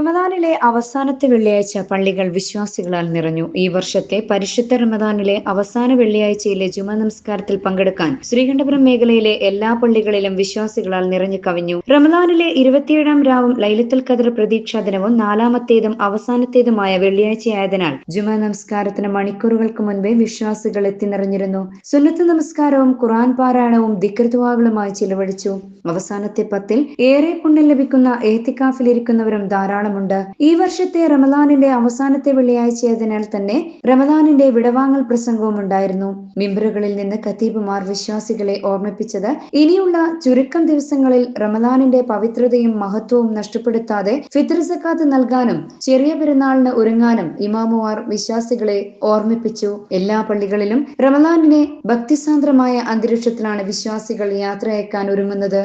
റമദാനിലെ അവസാനത്തെ വെള്ളിയാഴ്ച പള്ളികൾ വിശ്വാസികളാൽ നിറഞ്ഞു. ഈ വർഷത്തെ പരിശുദ്ധ റമദാനിലെ അവസാന വെള്ളിയാഴ്ചയിലെ ജുമ നമസ്കാരത്തിൽ പങ്കെടുക്കാൻ ശ്രീകണ്ഠപുരം മേഖലയിലെ എല്ലാ പള്ളികളിലും വിശ്വാസികളാൽ നിറഞ്ഞു കവിഞ്ഞു. റമദാനിലെ ഇരുപത്തിയേഴാം രാവും ലൈലത്തുൽ ഖദർ പ്രതീക്ഷാ ദിനവും നാലാമത്തേതും അവസാനത്തേതുമായ വെള്ളിയാഴ്ചയായതിനാൽ ജുമ നമസ്കാരത്തിന് മണിക്കൂറുകൾക്ക് മുൻപേ വിശ്വാസികൾ എത്തി നിറഞ്ഞിരുന്നു സുന്നത്ത് നമസ്കാരവും ഖുറാൻ പാരായണവും ദിക്കൃതുവാകളുമായി ചിലവഴിച്ചു. അവസാനത്തെ പത്തിൽ ഏറെ പുണ്യം ലഭിക്കുന്ന ഏത്തിക്കാഫിലിരിക്കുന്നവരും ധാരാളമുണ്ട് ഈ വർഷത്തെ റമദാനിന്റെ അവസാനത്തെ വെള്ളിയാഴ്ചയായതിനാൽ തന്നെ റമദാനിന്റെ വിടവാങ്ങൽ പ്രസംഗവും ഉണ്ടായിരുന്നു. മിമ്പറുകളിൽ നിന്ന് ഖത്തീബുമാർ വിശ്വാസികളെ ഓർമ്മിപ്പിച്ചത് ഇനിയുള്ള ചുരുക്കം ദിവസങ്ങളിൽ റമദാനിന്റെ പവിത്രതയും മഹത്വവും നഷ്ടപ്പെടുത്താതെ ഫിത്ർ സക്കാത്ത് നൽകാനും ചെറിയ പെരുന്നാളിന് ഒരുങ്ങാനും ഇമാമുമാർ വിശ്വാസികളെ ഓർമ്മിപ്പിച്ചു. എല്ലാ പള്ളികളിലും റമദാനിനെ ഭക്തിസാന്ദ്രമായ അന്തരീക്ഷത്തിലാണ് വിശ്വാസികൾ യാത്രയക്കാൻ ഒരുങ്ങുന്നത്.